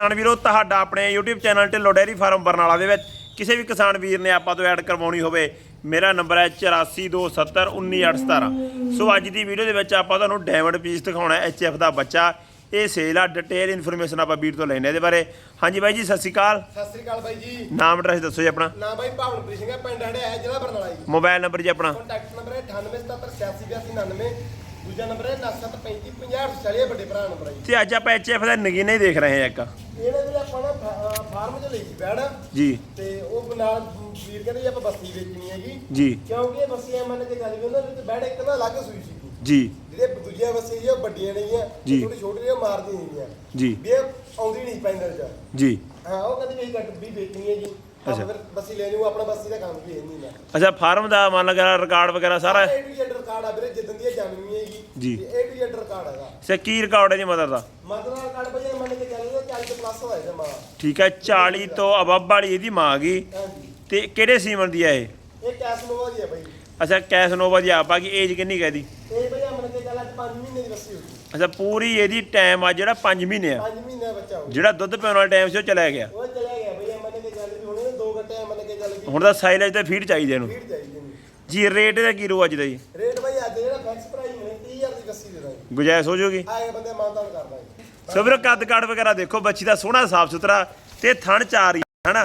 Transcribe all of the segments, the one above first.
ਕਿਸਾਨ ਵੀਰੋ ਤੁਹਾਡਾ ਆਪਣੇ YouTube channel Dhillon dairy farm Barnala ਦੇ ਵਿੱਚ ਕਿਸੇ ਵੀ ਕਿਸਾਨ ਵੀਰ ਨੇ ਆਪਾਂ ਤੋਂ ਐਡ ਕਰਵਾਉਣੀ ਹੋਵੇ ਮੇਰਾ ਨੰਬਰ ਹੈ 8427191817 ਸੋ ਅੱਜ ਦੀ ਵੀਡੀਓ ਦੇ ਵਿੱਚ ਆਪਾਂ ਤੁਹਾਨੂੰ ਡਾਇਮੰਡ ਪੀਸ ਦਿਖਾਉਣਾ ਹੈ HF ਦਾ ਬੱਚਾ। ਇਹ ਸੇਲ ਆ ਡਿਟੇਲ ਇਨਫੋਰਮੇਸ਼ਨ ਆਪਾਂ ਵੀਰ ਤੋਂ ਲੈਣੇ ਇਹਦੇ ਬਾਰੇ। ਹਾਂਜੀ ਬਾਈ ਜੀ ਸਤਿ ਸ਼੍ਰੀ ਅਕਾਲ। ਸਤਿ ਸ੍ਰੀ ਅਕਾਲ ਬਾਈ ਜੀ। ਨਾਮ ਐਡਰੈਸ ਦੱਸੋ ਜੀ ਆਪਣਾ। ਨਾਮ ਬਾਈ ਭਾਵਨਪ੍ਰੀਤ ਸਿੰਘ ਹੈ ਪਿੰਡ ਹੜਿਆ ਜ਼ਿਲ੍ਹਾ ਬਰਨਾਲਾ ਜੀ। ਮੋਬਾਈਲ ਨੰਬਰ ਜੀ ਆਪਣਾ। ਕੰਟੈਕਟ ਨੰਬਰ ਹੈ 98778899 ਦੂਜਾ ਨੰਬਰ ਹੈ 973550 ਵੱਡੇ ਭਰਾ ਨੰਬਰ ਹੈ ਜੀ। ਤੇ ਅੱਜ ਆਪਾਂ HF ਦਾ ਨਗੀਨੇ ਹੀ ਦੇਖ ਰਹੇ ਹਾਂ ਇੱਕ। ਇਹਨੇ ਵੀਰੇ ਆਪਾਂ ਨਾ ਫਾ- ਫਾਰਮ 'ਚ ਲਈ ਸੀ ਬੈੜ ਜੀ। ਤੇ ਉਹ ਨਾਲ ਵੀਰ ਕਹਿੰਦੇ ਜੀ ਆਪਾਂ ਬੱਸੀ ਵੇਚਣੀ ਹੈਗੀ। ਜੀ। ਕਿਉਂਕਿ ਇਹ ਬੱਸੀਆਂ ਮੰਨ ਕੇ ਚੱਲ ਵੀ ਉਹਨਾਂ ਵਿੱਚ ਬੈੜ ਇੱਕ ਨਾ ਅਲੱਗ ਸੂਈ ਸੀ। ਜੀ। ਜਿਹੜੇ ਦੂਜੀਆਂ ਬੱਸੀਆਂ ਜੀ ਉਹ ਵੱਡੀਆਂ ਨੇਗੀਆਂ ਜੀ। ਛੋਟੀ ਛੋਟੀਆਂ ਮਾਰਦੀਆਂ ਨੇਗੀਆਂ ਜੀ। ਵੀ ਇਹ ਆਉਂਦੀ ਨਹੀਂ ਪੈਂਦਰ 'ਚ। ਜੀ। ਹਾਂ ਉਹ ਕਹਿੰਦੇ ਵੀ ਅਸੀਂ ਕੱਟ ਵੀ ਵੇਚਣੀ ਹੈ ਜੀ। ਅੱਛਾ। ਫਿਰ ਬੱਸੀ ਲੈਣੀ ਉਹ ਆਪਣਾ ਬੱਸੀ ਦਾ ਕੰਮ ਵੀ ਹੈ ਨਹੀਂ ਨਾ ਅੱਛਾ ਫਾਰਮ ਦਾ ਮੰਨ ਲਗਾ ਰਿਕਾਰਡ ਵਗੈਰਾ ਸਾਰਾ ਏ ਟੂ ਜ਼ੈਡ ਰਿਕਾਰਡ ਆ ਵੀਰੇ ਜਿੱਦਣ ਦੀ ਇਹ ਜਨਮੀ ਹੈਗੀ ਜੀ। ਏ ਟੂ ਜ਼ੈਡ ਰਿਕਾਰਡ ਹੈਗਾ। ਸੇ ਕੀ ਰਿਕਾਰਡ ਹੈ ਜੀ ਮਦਰ ਦਾ? ਮਤਲਬ ਰਿਕਾਰਡ ਬਈ ਮੰਨ ਕੇ ਚੱਲੋ 40 ਤੋਂ ਪਲੱਸ ਹੋਇਆ ਜਮਾ ਠੀਕ ਹੈ 40 ਤੋਂ ਅਬਵ ਵਾਲੀ ਇਹਦੀ ਮਾਂ ਆ ਗਈ। ਹਾਂਜੀ। ਤੇ ਕਿਹੜੇ ਸੀਮਨ ਦੀ ਆ ਇਹ? ਇਹ ਕੈਸ ਨੋਵਾ ਦੀ ਹੈ ਬਈ ਅੱਛਾ ਕੈਸਨੋਵਾ ਦੀ ਆਪ ਗਈ ਏਜ ਕਿੰਨੀ ਕਹਦੀ ਇਹ ਬਈ ਮੰਨ ਕੇ ਚੱਲ ਅੱਜ 5 ਮਹੀਨੇ ਦੀ ਬੱਸੀ ਹੋ ਗਈ ਅੱਛਾ ਪੂਰੀ ਇਹਦੀ ਟਾਈਮ ਆ ਜਿਹੜਾ 5 ਮਹੀਨੇ ਆ। 5 ਮਹੀਨੇ ਦਾ ਬੱਚਾ ਹੋ ਜਿਹੜਾ ਦੁੱਧ ਪਿਆਉਣ ਵਾਲਾ ਟਾਈਮ ਸੀ ਉਹ ਚਲਾ ਗਿਆ। ਉਹ ਹੁਣ ਤਾਂ ਸਾਈਲੇਜ ਤੇ ਫੀਡ ਚਾਹੀਦੇ ਇਹਨੂੰ। ਚਾਹੀਦੀ ਜੀ। ਰੇਟ ਇਹਦਾ ਕੀ ਰੂ ਅੱਜ ਦਾ ਜੀ? ਰੇਟ ਬਈ ਅੱਜ ਜਿਹੜਾ ਫਿਕਸ ਪ੍ਰਾਈਸ ਮਿਲੇ 30000 ਦੀ ਬੱਸੀ ਦੇ ਦਾਂਗੇ ਗੁਜਾਇਸ਼ ਹੋ ਜਾਊਗੀ ਆਏ ਬੰਦੇ ਮਾਨਤਾਨ ਕਰ ਦਾਂਗੇ ਸੋ ਵੀਰੋ ਕੱਦ ਕਾਠ ਵਗੈਰਾ ਦੇਖੋ ਬੱਚੀ ਦਾ ਸੋਹਣਾ ਸਾਫ਼ ਸੁਥਰਾ ਤੇ ਥਣ ਚਾਰ ਹੀ ਹਨਾ?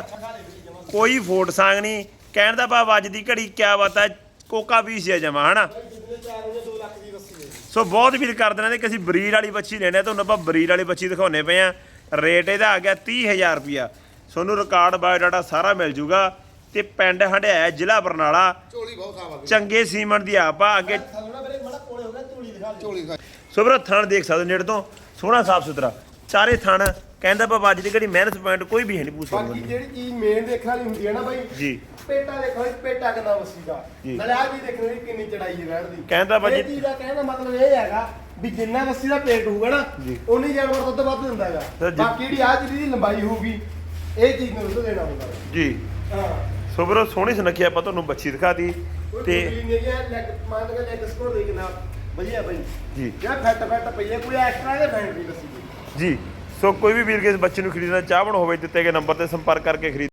ਕੋਈ ਫੋਟ ਸਾਂਗ ਨਹੀਂ। ਕਹਿਣ ਦਾ ਭਾਵ ਅੱਜ ਦੀ ਘੜੀ ਕਿਆ ਬਾਤ ਹੈ ਕੋਕਾ ਪੀਸ ਹੈ ਜਮਾ ਹਨਾ? ਜਿੰਨੇ ਚਾਰ ਹੋਏ 2 ਲੱਖ ਦੀ ਬੱਸੀ ਦੇ ਸੋ ਬਹੁਤ ਵੀਰ ਕਰ ਦੇਣਾ ਨੇ ਕਿ ਅਸੀਂ ਬਰੀਡ ਵਾਲੀ ਬੱਚੀ ਲੈਣੇ ਆ ਤੁਹਾਨੂੰ ਆਪਾਂ ਬਰੀਡ ਵਾਲੀ ਬੱਚੀ ਦਿਖਾਉਣੇ ਪਏ ਆ। ਰੇਟ ਇਹਦਾ ਆ ਗਿਆ 30000 ਰੁਪਿਆ ਤੁਹਾਨੂੰ ਰਿਕਾਰਡ ਬਾਇਓਡਾਟਾ ਸਾਰਾ ਮਿਲ ਜੂਗਾ। ਤੇ ਪਿੰਡ ਹੰਡਿਆ ਜ਼ਿਲ੍ਹਾ ਬਰਨਾਲਾ। ਝੋਲੀ ਬਹੁਤ ਸਾਫ਼ ਆ ਚੰਗੇ ਸੀਮਨ ਦੀ ਆਪ ਆ ਅੱਗੇ ਥੱਲੋਂ ਨਾ ਵੀਰੇ ਮੜਾ ਕੋਲੇ ਹੋ ਗਿਆ ਝੋਲੀ ਦਿਖਾ ਝੋਲੀ ਦਿਖਾ ਸੋ ਵੀਰੋ ਥਣ ਦੇਖ ਸਕਦੇ ਹੋ ਨੇੜੇ ਤੋਂ। ਸੋਹਣਾ ਸਾਫ਼ ਸੁਥਰਾ। ਚਾਰੇ ਥਣ। ਕਹਿੰਦਾ ਬਾਬਾ ਅੱਜ ਦੀ ਘੜੀ ਮਿਹਨਤ ਪੁਆਇੰਟ ਕੋਈ ਵੀ ਹੈ ਨਹੀਂ ਪੂਛ ਬਾਕੀ ਜਿਹੜੀ ਚੀਜ਼ ਮੇਨ ਦੇਖਣ ਵਾਲੀ ਹੁੰਦੀ ਹੈ ਨਾ ਬਾਈ ਜੀ। ਪੇਟਾ ਦੇਖੋ ਪੇਟਾ ਕਿੰਨਾ ਵਸੀ ਦਾ ਜੀ। ਨਾਲੇ ਆ ਵੀ ਦੇਖਣ ਦੀ ਕਿੰਨੀ ਚੜਾਈ ਹੈ ਰਹਿਣ ਦੀ। ਕਹਿੰਦਾ ਬਾਜੀ- ਇਹ ਚੀਜ਼ ਦਾ ਕਹਿਣ ਦਾ ਮਤਲਬ ਇਹ ਹੈਗਾ ਵੀ ਜਿੰਨਾ ਵਸੀ ਦਾ ਪੇਟ ਹੋਊਗਾ ਨਾ। ਉਨੀ ਜਾਨਵਰ ਦੁੱਧ ਵੱਧ ਦਿੰਦਾ ਹੈਗਾ। ਬਾਕੀ ਜਿਹੜੀ ਆ ਦੀ ਲੰਬਾਈ ਹੋਊਗੀ ਇਹ ਚੀਜ਼ ਨੂੰ ਦੁੱਧ ਦੇਣਾ ਹੁੰਦਾ। ਜੀ। ਹਾਂ। ਸੋ ਵੀਰੋ ਸੋਹਣੀ ਸੁਨੱਖੀ ਆਪਾਂ ਤੁਹਾਨੂੰ ਬੱਚੀ ਦਿਖਾਤੀ ਤੇ ਕੁੜੀ ਨਹੀਂ ਹੈ ਲੈਗ ਮੰਨ ਕੇ ਲੈਗ ਸਕੋਰ ਦੇ ਕਿੰਨਾ ਵਧੀਆ ਬਾਈ। ਜੀ। ਫੱਟ ਫੱਟ ਕੋਈ ਐਕਸਟਰਾ ਦੇ ਫੈਂਟ ਨਹੀਂ ਦੱਸੀ ਜੀ ਸੋ ਕੋਈ ਵੀ ਵੀਰ ਕੇ ਇਸ ਬੱਚੇ ਨੂੰ ਖਰੀਦਣਾ ਚਾਹਵਣ ਹੋਵੇ ਦਿੱਤੇ ਗਏ ਨੰਬਰ ਤੇ ਸੰਪਰਕ ਕਰਕੇ ਖਰੀਦ